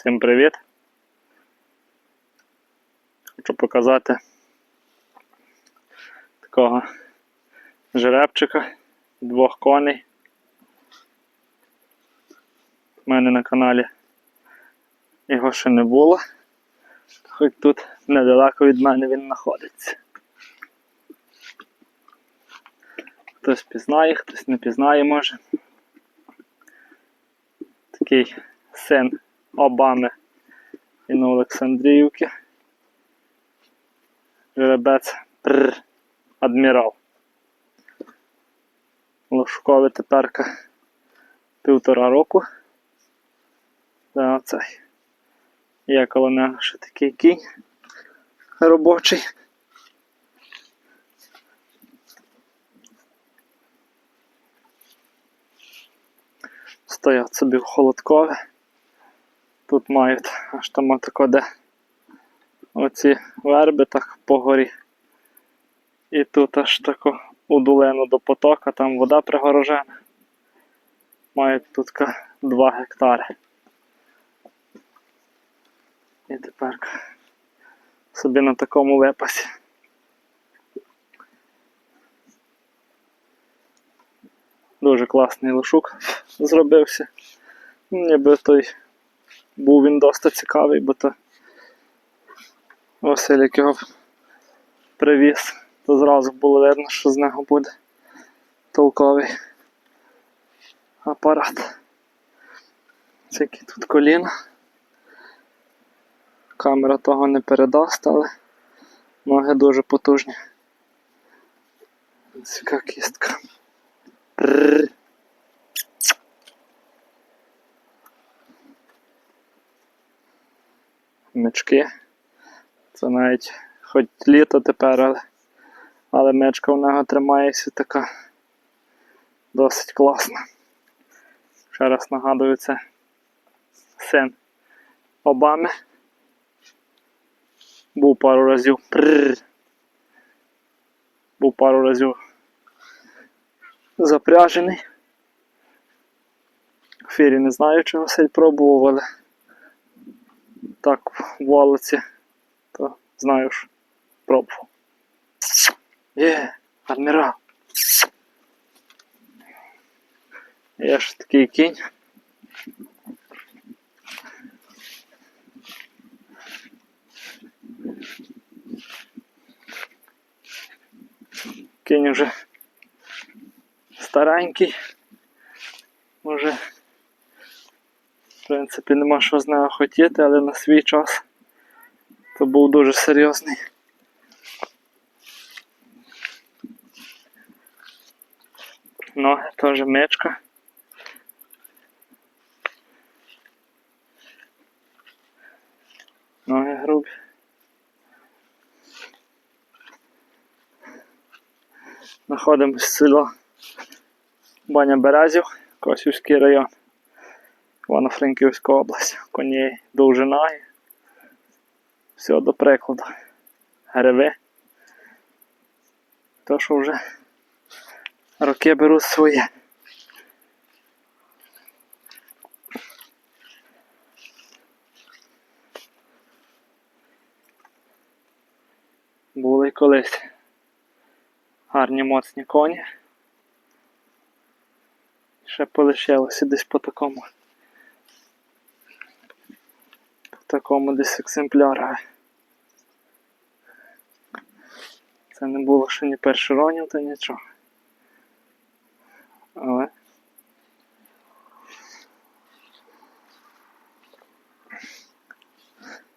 Всім привіт! Хочу показати такого жеребчика, двох коней. У мене на каналі його ще не було. Хоч тут недалеко від мене він знаходиться. Хтось пізнає, хтось не пізнає може. Такий син Обами і на Олександрівки. Жеребець Прр, адмірал. Лошкове теперка півтора року. Та оцей. Є коло нього ще такий кінь робочий. Стоять собі в холодкове. Тут мають аж там де оці верби так по горі. І тут аж тако у долину до потока, там вода пригорожена. Мають тут 2 гектари. І тепер собі на такому випасі. Дуже класний лошук зробився. Ніби той був він досить цікавий, бо то Василь як його привіз, то зразу було видно, що з нього буде толковий апарат. Це які тут коліна. Камера того не передасть, але ноги дуже потужні. Яка кістка. Прррр. Мечки. Це навіть хоч літо тепер, але, але мечка в нього тримається така досить класна. Ще раз нагадую, це син Обами. Був пару разів. Прррр. Був пару разів запряжений. В ефірі не знаю, чи Василь пробував, але так в волоці, то знаю ж, пробував. Є, адмірал. Є ж такий кінь. Кінь уже старенький. Може, принципі, нема що з нього хотіти, але на свій час то був дуже серйозний. Ноги теж мечка. Ноги грубі. Знаходимося в село Баня Березів, Косівський район, Івано-Франківська область. Коні довжина все до прикладу. Гриви. То, що вже роки беруть своє. Були колись гарні моцні коні. Ще полишилося десь по такому. По такому десь екземпляру. Це не було ще ні першеронів, та нічого. Але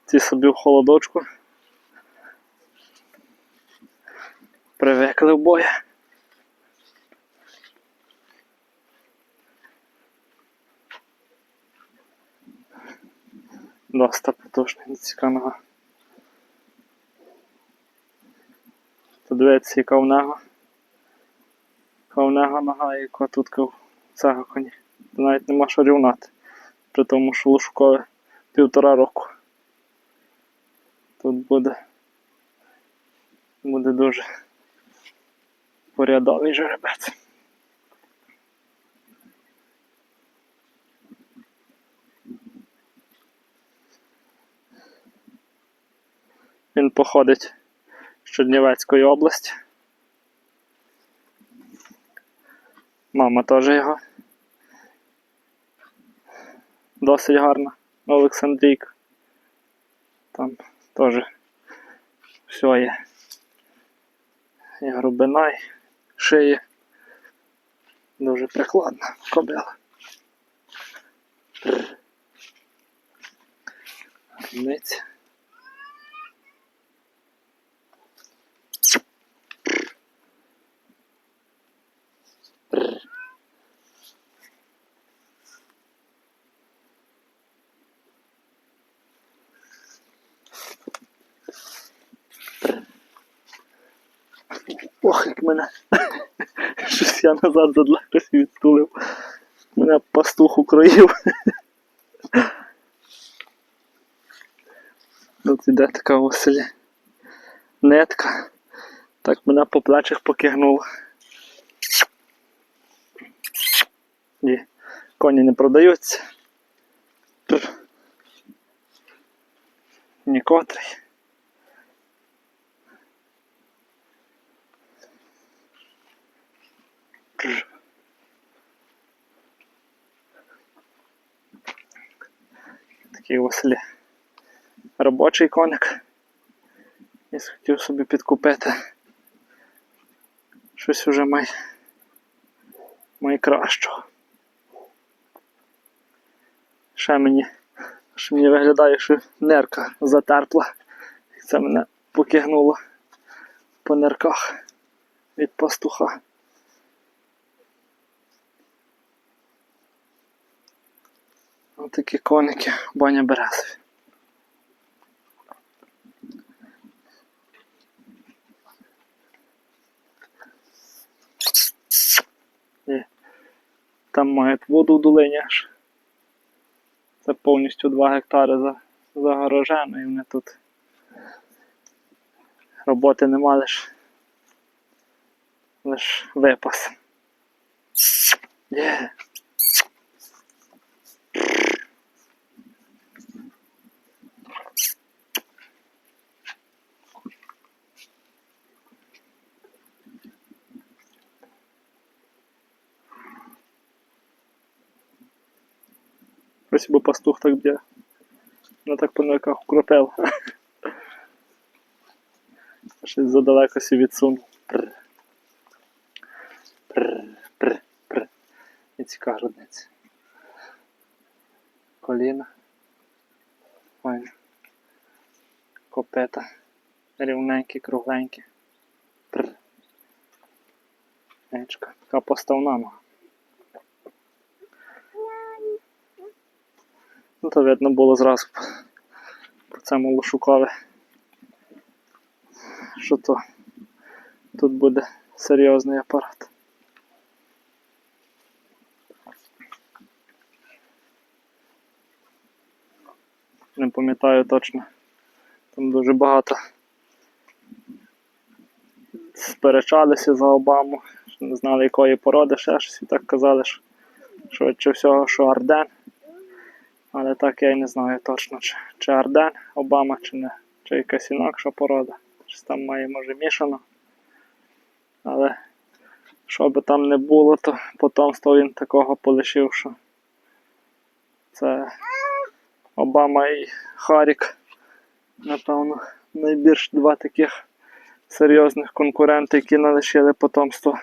ці собі в холодочку привикли в боя. Доста потужна цікава. Подивіться, яка в нього. Яка в нього нога яка тут в цього коні. Навіть нема що рівнати. При тому, що Лужкове півтора року. Тут буде буде дуже порядовий жеребець. Він походить з Чернівецької області. Мама теж його. Досить гарна. Олександрійка. Там теж все є. І грубина, і шиє. Дуже прикладна кобила. Ниць. Ох, як мене. Щось я назад задлакався і відтулив. Мене пастух укроїв. Тут іде така в селі нитка. Так мене по плечах покигнуло. Ні, коні не продаються. Нікотрий. Пр. Такий у робочий коник. І хотів собі підкупити. Щось уже май, найкращого. Ще мені, ще мені виглядає, що нерка затерпла. І це мене покигнуло по нерках від пастуха. Ось такі коники баня березові. Там мають воду в долині аж. Це повністю 2 гектари за, загорожено і вони тут роботи нема лиш, лиш випас. Є. Би пастух так б'є. Ну так по нирках укропив. Щось задалеко сі відсунув. І ціка грудниця. Коліна. Файно. Копета. Рівненькі, кругленькі. Ечка. Така поставна нога. Ну, то видно було зразу по, цьому лошукові, що то тут буде серйозний апарат. Не пам'ятаю точно. Там дуже багато сперечалися за Обаму, не знали якої породи, ще щось і так казали, що швидше всього, що Арден. Але так я й не знаю точно, чи, чи Арден Обама, чи не, чи якась інакша порода. Щось там має, може, мішано. Але що би там не було, то потомство він такого полишив, що це Обама і Харік, напевно, найбільш два таких серйозних конкуренти, які налишили потомство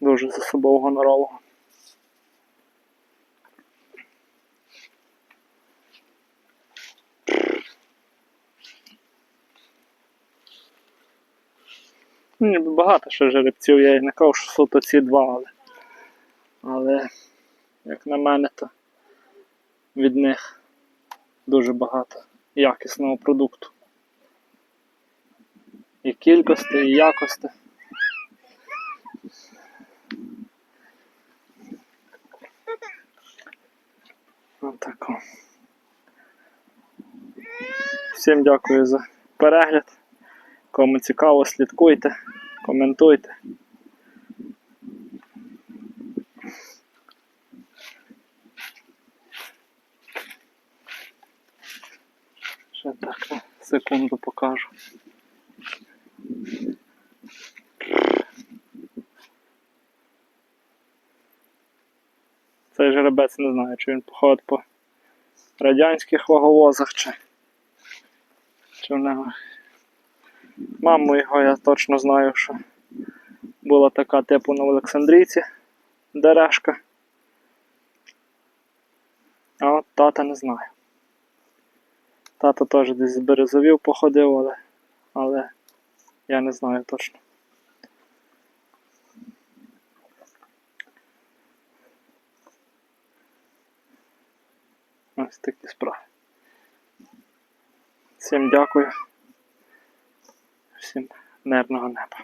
дуже за собою гонорового. Ні, багато ще жеребців, я і не кажу, що суто ці два, але. Але, як на мене, то від них дуже багато якісного продукту. І кількості, і якості. Отако. Всім дякую за перегляд. Кому цікаво, слідкуйте, коментуйте. Ще так, Секунду покажу. Цей жеребець не знаю, чи він походить по радянських ваговозах, чи, чи в нього. Маму його я точно знаю, що була така типу на Олександрійці дерешка. А от тата не знаю. Тато теж десь з березовів походив, але, але я не знаю точно. Ось такі справи. Всім дякую. Всім мирного неба.